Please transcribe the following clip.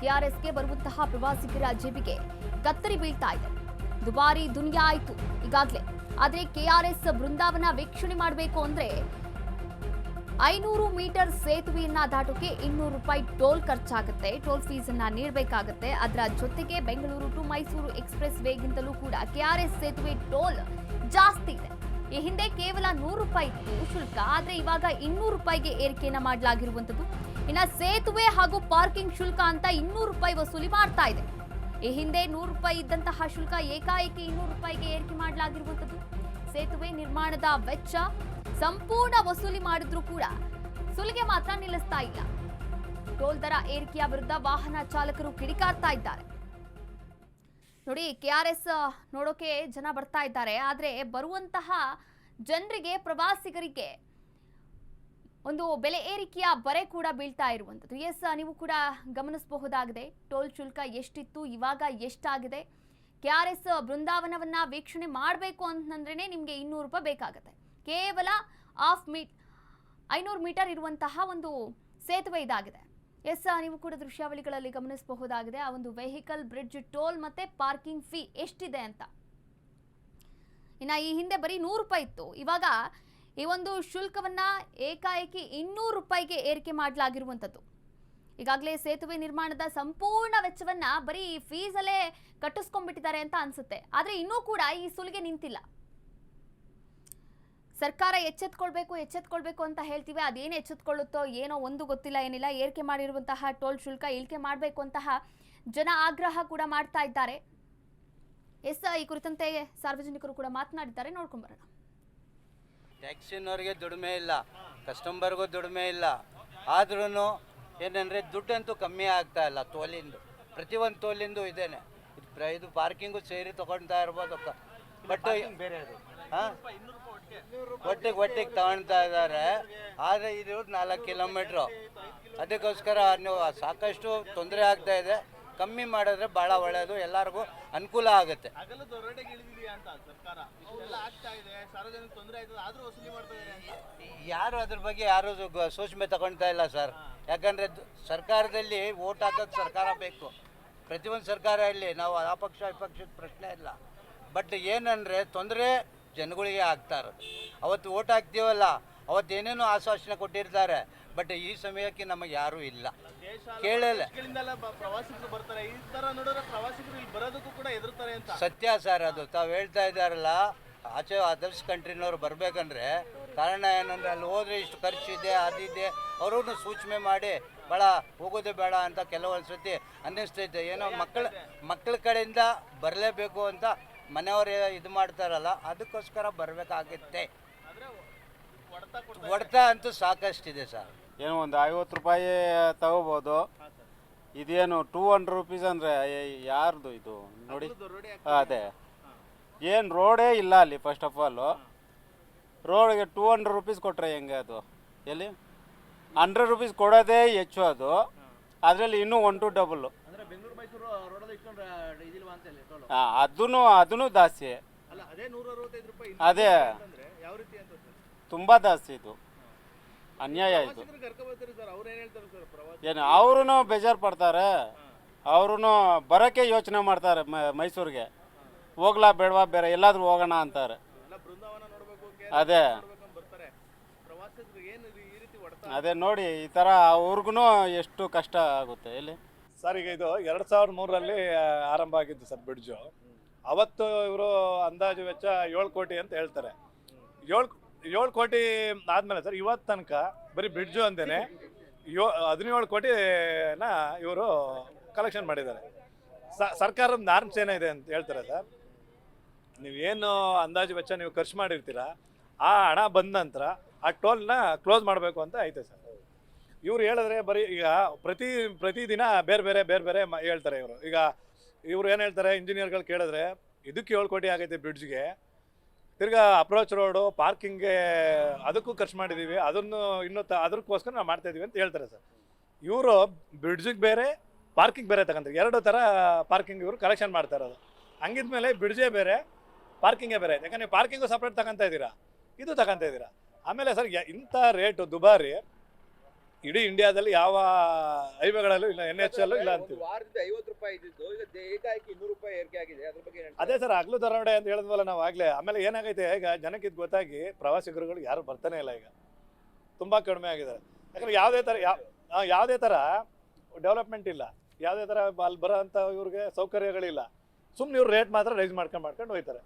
ಕೆಆರ್ಎಸ್ಗೆ ಬರುವಂತಹ ಪ್ರವಾಸಿಗರ ಜೇಬಿಗೆ ಕತ್ತರಿ ಬೀಳ್ತಾ ಇದೆ. ದುಬಾರಿ ದುನಿಯಾ ಆಯ್ತು ಈಗಾಗಲೇ. ಆದರೆ ಕೆಆರ್ಎಸ್ ಬೃಂದಾವನ ವೀಕ್ಷಣೆ ಮಾಡಬೇಕು ಅಂದ್ರೆ ಐನೂರು ಮೀಟರ್ ಸೇತುವೆಯನ್ನ ದಾಟೋಕೆ ಇನ್ನೂರು ರೂಪಾಯಿ ಟೋಲ್ ಖರ್ಚಾಗುತ್ತೆ, ಟೋಲ್ ಫೀಸ್ ಅನ್ನ ನೀಡಬೇಕಾಗುತ್ತೆ. ಅದರ ಜೊತೆಗೆ ಬೆಂಗಳೂರು ಟು ಮೈಸೂರು ಎಕ್ಸ್ಪ್ರೆಸ್ ವೇಗಿಂತಲೂ ಕೂಡ ಕೆಆರ್ಎಸ್ ಸೇತುವೆ ಟೋಲ್ ಜಾಸ್ತಿ ಇದೆ. ಈ ಹಿಂದೆ ಕೇವಲ ನೂರು ರೂಪಾಯಿ ಇತ್ತು, ಶುಲ್ಕ. ಆದರೆ ಇವಾಗ ಇನ್ನೂರು ರೂಪಾಯಿಗೆ ಏರಿಕೆಯನ್ನ ಮಾಡಲಾಗಿರುವಂತದ್ದು ಇನ್ನ ಸೇತುವೆ ಹಾಗೂ ಪಾರ್ಕಿಂಗ್ ಶುಲ್ಕ ಅಂತ ಇನ್ನೂರು ರೂಪಾಯಿ ವಸೂಲಿ ಮಾಡ್ತಾ ಇದೆ. ಈ ಹಿಂದೆ ನೂರು ರೂಪಾಯಿ ಇದ್ದಂತಹ ಶುಲ್ಕ ಏಕಾಏಕಿ ಇನ್ನೂರು ರೂಪಾಯಿಗೆ ಏರಿಕೆ ಮಾಡಲಾಗಿರುವಂತದ್ದು ಸೇತುವೆ ನಿರ್ಮಾಣದ ವೆಚ್ಚ ಸಂಪೂರ್ಣ ವಸೂಲಿ ಮಾಡಿದ್ರೂ ಕೂಡ ಸುಲಿಗೆ ಮಾತ್ರ ನಿಲ್ಲಿಸ್ತಾ ಇಲ್ಲ. ಟೋಲ್ ದರ ಏರಿಕೆಯ ವಿರುದ್ಧ ವಾಹನ ಚಾಲಕರು ಕಿಡಿಕಾರ್ತಾ ಇದ್ದಾರೆ. ನೋಡಿ, ಕೆ ಆರ್ ಎಸ್ ನೋಡೋಕೆ ಜನ ಬರ್ತಾ ಇದ್ದಾರೆ. ಆದ್ರೆ ಬರುವಂತಹ ಜನರಿಗೆ, ಪ್ರವಾಸಿಗರಿಗೆ ಒಂದು ಬೆಲೆ ಏರಿಕೆಯ ಬರೆ ಕೂಡ ಬೀಳ್ತಾ ಇರುವಂಥದ್ದು. ಎಸ್ ನೀವು ಕೂಡ ಗಮನಿಸಬಹುದಾಗಿದೆ. ಟೋಲ್ ಶುಲ್ಕ ಎಷ್ಟಿತ್ತು, ಇವಾಗ ಎಷ್ಟಾಗಿದೆ? ಕೆ ಆರ್ ಎಸ್ ಬೃಂದಾವನವನ್ನ ವೀಕ್ಷಣೆ ಮಾಡಬೇಕು ಅಂತಂದ್ರೇ ನಿಮಗೆ ಇನ್ನೂರು ರೂಪಾಯಿ ಬೇಕಾಗುತ್ತೆ. ಕೇವಲ ಆಫ್ ಮೀಟ್ ಐನೂರು ಮೀಟರ್ ಇರುವಂತಹ ಒಂದು ಸೇತುವೆ ಇದಾಗಿದೆ. ಎಸ್ ನೀವು ಕೂಡ ದೃಶ್ಯಾವಳಿಗಳಲ್ಲಿ ಗಮನಿಸಬಹುದಾಗಿದೆ. ಆ ಒಂದು ವೆಹಿಕಲ್ ಬ್ರಿಡ್ಜ್ ಟೋಲ್ ಮತ್ತೆ ಪಾರ್ಕಿಂಗ್ ಫೀ ಎಷ್ಟಿದೆ ಅಂತ. ಇನ್ನ ಈ ಹಿಂದೆ ಬರೀ ನೂರು ರೂಪಾಯಿ ಇತ್ತು. ಇವಾಗ ಈ ಒಂದು ಶುಲ್ಕವನ್ನ ಏಕಾಏಕಿ ಇನ್ನೂರು ರೂಪಾಯಿಗೆ ಏರಿಕೆ ಮಾಡಲಾಗಿರುವಂಥದ್ದು. ಈಗಾಗಲೇ ಸೇತುವೆ ನಿರ್ಮಾಣದ ಸಂಪೂರ್ಣ ವೆಚ್ಚವನ್ನ ಬರೀ ಫೀಸಲ್ಲೇ ಕಟ್ಟಿಸ್ಕೊಂಡ್ಬಿಟ್ಟಿದ್ದಾರೆ ಅಂತ ಅನ್ಸುತ್ತೆ. ಆದ್ರೆ ಇನ್ನೂ ಕೂಡ ಈ ಸುಲಿಗೆ ನಿಂತಿಲ್ಲ. ಸರ್ಕಾರ ಎಚ್ಚೆತ್ಕೊಳ್ಬೇಕು ಎಚ್ಚೆತ್ಕೊಳ್ಬೇಕು ಅಂತ ಹೇಳ್ತೀವಿ. ಅದೇನು ಎಚ್ಚೆತ್ಕೊಳ್ಳುತ್ತೋ ಏನೋ ಒಂದು ಗೊತ್ತಿಲ್ಲ, ಏನಿಲ್ಲ. ಏರಿಕೆ ಮಾಡಿರುವಂತಹ ಟೋಲ್ ಶುಲ್ಕ ಇಳಿಕೆ ಮಾಡಬೇಕು ಅಂತಹ ಜನ ಆಗ್ರಹ ಕೂಡ ಮಾಡ್ತಾ ಇದ್ದಾರೆ. ಎಸ್, ಈ ಕುರಿತಂತೆ ಸಾರ್ವಜನಿಕರು ಕೂಡ ಮಾತನಾಡಿದ್ದಾರೆ. ನೋಡ್ಕೊಂಬರೋಣ ಟ್ಯಾಕ್ಸಿನವ್ರಿಗೆ ದುಡಿಮೆ ಇಲ್ಲ ಕಸ್ಟಮರ್ಗೂ ದುಡಿಮೆ ಇಲ್ಲ. ಆದ್ರೂ ಏನಂದರೆ ದುಡ್ಡಂತೂ ಕಮ್ಮಿ ಆಗ್ತಾ ಇಲ್ಲ ತೋಲಿಂದು. ಪ್ರತಿಯೊಂದು ತೋಲಿಂದು ಇದೇನೆ. ಇದು ಪ್ರ- ಇದು ಪಾರ್ಕಿಂಗು ಸೇರಿ ತಗೊಳ್ತಾ ಇರ್ಬೋದು ಬಟ್ ಹಾಂ? ಒಟ್ಟಿಗೆ ಒಟ್ಟಿಗೆ ತಗೊಳ್ತಾ ಇದ್ದಾರೆ. ಆದರೆ ಇದು ನಾಲ್ಕು ಕಿಲೋಮೀಟ್ರು ಅದಕ್ಕೋಸ್ಕರ ನೀವು ಸಾಕಷ್ಟು ತೊಂದರೆ ಆಗ್ತಾ ಇದೆ. ಕಮ್ಮಿ ಮಾಡಿದ್ರೆ ಭಾಳ ಒಳ್ಳೆಯದು ಎಲ್ಲರಿಗೂ ಅನುಕೂಲ ಆಗುತ್ತೆ. ಯಾರು ಅದ್ರ ಬಗ್ಗೆ ಯಾರು ಸೂಚನೆ ಸೂಕ್ಷ್ಮೆ ತಗೊಳ್ತಾ ಇಲ್ಲ ಸರ್. ಯಾಕಂದರೆ ಸರ್ಕಾರದಲ್ಲಿ ಓಟ್ ಹಾಕೋದು ಸರ್ಕಾರ ಬೇಕು. ಪ್ರತಿಯೊಂದು ಸರ್ಕಾರ ಇಲ್ಲಿ ನಾವು ಆ ಪಕ್ಷ ಈ ಪಕ್ಷದ ಪ್ರಶ್ನೆ ಇಲ್ಲ. ಬಟ್ ಏನಂದರೆ ತೊಂದರೆ ಜನಗಳಿಗೆ ಆಗ್ತಾ ಇರೋದು ಅವತ್ತು ಓಟ್ ಹಾಕ್ತೀವಲ್ಲ ಅವತ್ತು ಏನೇನೋ ಆಶ್ವಾಸನೆ ಕೊಟ್ಟಿರ್ತಾರೆ. ಬಟ್ ಈ ಸಮಯಕ್ಕೆ ನಮಗೆ ಯಾರು ಇಲ್ಲ. ಕೇಳಲ್ಲ. ಪ್ರವಾಸಿಗರು ಬರ್ತಾರೆ. ಈ ತರ ನೋಡಿದ್ರೆ ಪ್ರವಾಸಿಗರು ಇಲ್ಲಿ ಬರೋದಕ್ಕೂ ಕೂಡ ಹೆದರ್ತಾರೆ ಅಂತ. ಸತ್ಯ ಸರ್ ಅದು. ತಾವು ಹೇಳ್ತಾ ಇದ್ದಾರಲ್ಲ ಆಚೆ ಅದರ್ಸ್ ಕಂಟ್ರಿನವ್ರು ಬರಬೇಕಂದ್ರೆ ಕಾರಣ ಏನಂದ್ರೆ ಅಲ್ಲಿ ಹೋದ್ರೆ ಇಷ್ಟು ಖರ್ಚಿದೆ ಅದಿದೆ ಅವ್ರೂ ಸೂಚನೆ ಮಾಡಿ ಬಹಳ ಹೋಗೋದೇ ಬೇಡ ಅಂತ ಕೆಲವೊಂದು ಸತಿ ಅನ್ನಿಸ್ತೈತೆ ಏನೋ ಮಕ್ಕಳ ಮಕ್ಕಳ ಕಡೆಯಿಂದ ಬರಲೇಬೇಕು ಅಂತ ಮನೆಯವರು ಇದು ಮಾಡ್ತಾರಲ್ಲ ಅದಕ್ಕೋಸ್ಕರ ಬರಬೇಕಾಗುತ್ತೆ. ಹೊಡೆತ ಅಂತೂ ಸಾಕಷ್ಟಿದೆ ಸರ್. ಏನು ಒಂದು ಐವತ್ತು ರೂಪಾಯಿ ತಗೋಬೋದು. ಇದೇನು ಟೂ ಹಂಡ್ರೆಡ್ ರುಪೀಸ್ ಅಂದರೆ ಯಾರ್ದು ಇದು? ನೋಡಿ. ಅದೇ. ಏನು ರೋಡೇ ಇಲ್ಲ ಅಲ್ಲಿ ಫಸ್ಟ್ ಆಫ್ ಆಲು ರೋಡ್ಗೆ ಟೂ ಹಂಡ್ರೆಡ್ ರುಪೀಸ್ ಕೊಟ್ಟರೆ ಹೆಂಗೆ ಅದು? ಎಲ್ಲಿ? ಹಂಡ್ರೆಡ್ ರುಪೀಸ್ ಕೊಡೋದೇ ಹೆಚ್ಚು ಅದು. ಅದರಲ್ಲಿ ಇನ್ನೂ ಒನ್ ಟು ಡಬಲ್ ಅಂದ್ರೆ ಬೆಂಗಳೂರು ಮೈಸೂರು ರೋಡಲ್ಲಿ ಇಷ್ಟೊಂದು ಇದಿಲ್ವಾ ಅಂತ ಹೇಳಿ ಟೋಲು ಹಾಂ ಅದೂ ಅದೂ. ಜಾಸ್ತಿ ಅದೇ ತುಂಬ ಜಾಸ್ತಿ ಇದು. ಅನ್ಯಾಯ ಇದು. ಏನ್ ಹೇಳ್ತಾರೆ ಸರ್ ಪ್ರವಾಸಿ ಏನು ಅವರು ಬೇಜಾರು ಪಡ್ತಾರೆ. ಅವರು ಬರೋಕ್ಕೆ ಯೋಚನೆ ಮಾಡ್ತಾರೆ ಮ- ಮೈಸೂರಿಗೆ. ಹೋಗ್ಲಾ ಬೇಡವಾ ಬೇರೆ ಎಲ್ಲಾದರೂ ಹೋಗೋಣ ಅಂತಾರೆ. ಎಲ್ಲ ಬೃಂದಾವನ ನೋಡ್ಬೇಕು ಕೇರಳ ಅದೇ. ಅದೇ ನೋಡಿ ಈ ಥರ ಅವ್ರಿಗೂ ಎಷ್ಟು ಕಷ್ಟ ಆಗುತ್ತೆ ಇಲ್ಲಿ ಸರ್ ಈಗ ಇದು ಎರಡು ಸಾವಿರದ ಮೂರರಲ್ಲಿ ಆರಂಭ ಆಗಿದ್ದು ಸರ್ ಬ್ರಿಡ್ಜು ಅವತ್ತು ಇವರು ಅಂದಾಜು ವೆಚ್ಚ ಏಳು ಕೋಟಿ ಅಂತ ಹೇಳ್ತಾರೆ. ಏಳು ಏಳು ಕೋಟಿ ಆದಮೇಲೆ ಸರ್, ಇವತ್ತು ತನಕ ಬರೀ ಬ್ರಿಡ್ಜು ಅಂತೇನೆ ಯೋ, ಹದಿನೇಳು ಕೋಟಿನ ಇವರು ಕಲೆಕ್ಷನ್ ಮಾಡಿದ್ದಾರೆ. ಸರ್ಕಾರದ ನಾರ್ಮ್ಸ್ ಏನಿದೆ ಅಂತ ಹೇಳ್ತಾರೆ ಸರ್ ನೀವೇನು ಅಂದಾಜು ವೆಚ್ಚ ನೀವು ಖರ್ಚು ಮಾಡಿರ್ತೀರ, ಆ ಹಣ ಬಂದ ನಂತರ ಆ ಟೋಲ್ನ ಕ್ಲೋಸ್ ಮಾಡಬೇಕು ಅಂತ ಐತೆ ಸರ್. ಇವ್ರು ಹೇಳಿದ್ರೆ ಬರೀ ಈಗ ಪ್ರತಿ ಪ್ರತಿದಿನ ಬೇರೆ ಬೇರೆ ಬೇರೆ ಬೇರೆ ಹೇಳ್ತಾರೆ ಇವರು. ಈಗ ಇವ್ರು ಏನು ಹೇಳ್ತಾರೆ ಇಂಜಿನಿಯರ್ಗಳು ಕೇಳಿದ್ರೆ, ಇದಕ್ಕೆ ಏಳು ಕೋಟಿ ಆಗೈತೆ ಬ್ರಿಡ್ಜ್ಗೆ ತಿರ್ಗಾ ಅಪ್ರೋಚ್ ರೋಡು ಪಾರ್ಕಿಂಗ್ಗೆ ಅದಕ್ಕೂ ಖರ್ಚು ಮಾಡಿದ್ದೀವಿ ಅದನ್ನು ಇನ್ನೂ ತ ಅದಕ್ಕೋಸ್ಕರ ನಾವು ಮಾಡ್ತಾ ಇದೀವಿ ಅಂತ ಹೇಳ್ತಾರೆ ಸರ್. ಇವರು ಬ್ರಿಡ್ಜಿಗೆ ಬೇರೆ ಪಾರ್ಕಿಂಗ್ ಬೇರೆ ತಗೊಂತಾರೆ. ಎರಡು ಥರ ಪಾರ್ಕಿಂಗ್ ಇವರು ಕಲೆಕ್ಷನ್ ಮಾಡ್ತಾ ಇರೋದು. ಹಂಗಿದ್ಮೇಲೆ ಬ್ರಿಡ್ಜೇ ಬೇರೆ ಪಾರ್ಕಿಂಗೇ ಬೇರೆ. ಯಾಕಂದರೆ ಪಾರ್ಕಿಂಗು ಸಪ್ರೇಟ್ ತಗೊಂತ ಇದ್ದೀರಾ ಇದು ತಗೊಂತ ಇದ್ದೀರಾ ಆಮೇಲೆ ಸರ್ ಇಂಥ ರೇಟು ದುಬಾರಿ ಇಡೀ ಇಂಡಿಯಾದಲ್ಲಿ ಯಾವ ಹೈವೇಗಳಲ್ಲೂ ಇಲ್ಲ ಎನ್ ಎಚ್ ಅಲ್ಲೂ ಇಲ್ಲ ಅಂತೀವಿ. ಆಗಿದೆ ಅದೇ ಸರ್ ಹಗ್ಲು ದರೋಡೆ ಅಂತ ಹೇಳಿದ್ವಲ್ಲ ನಾವು ಆಗಲೇ. ಆಮೇಲೆ ಏನಾಗೈತೆ ಈಗ ಜನಕ್ಕೆ ಇದು ಗೊತ್ತಾಗಿ ಪ್ರವಾಸಿಗರುಗಳು ಯಾರು ಬರ್ತಾನೆ ಇಲ್ಲ ಈಗ. ತುಂಬಾ ಕಡಿಮೆ ಆಗಿದ್ದಾರೆ ಯಾಕಂದ್ರೆ ಯಾವುದೇ ತರ ಯಾವ ಯಾವುದೇ ಥರ ಡೆವಲಪ್ಮೆಂಟ್ ಇಲ್ಲ. ಯಾವುದೇ ಥರ ಅಲ್ಲಿ ಬರೋ ಅಂಥ ಇವ್ರಿಗೆ ಸೌಕರ್ಯಗಳಿಲ್ಲ. ಸುಮ್ಮನೆ ಇವ್ರು ರೇಟ್ ಮಾತ್ರ ರೈಸ್ ಮಾಡ್ಕೊಂಡು ಮಾಡ್ಕೊಂಡು ಹೋಗ್ತಾರೆ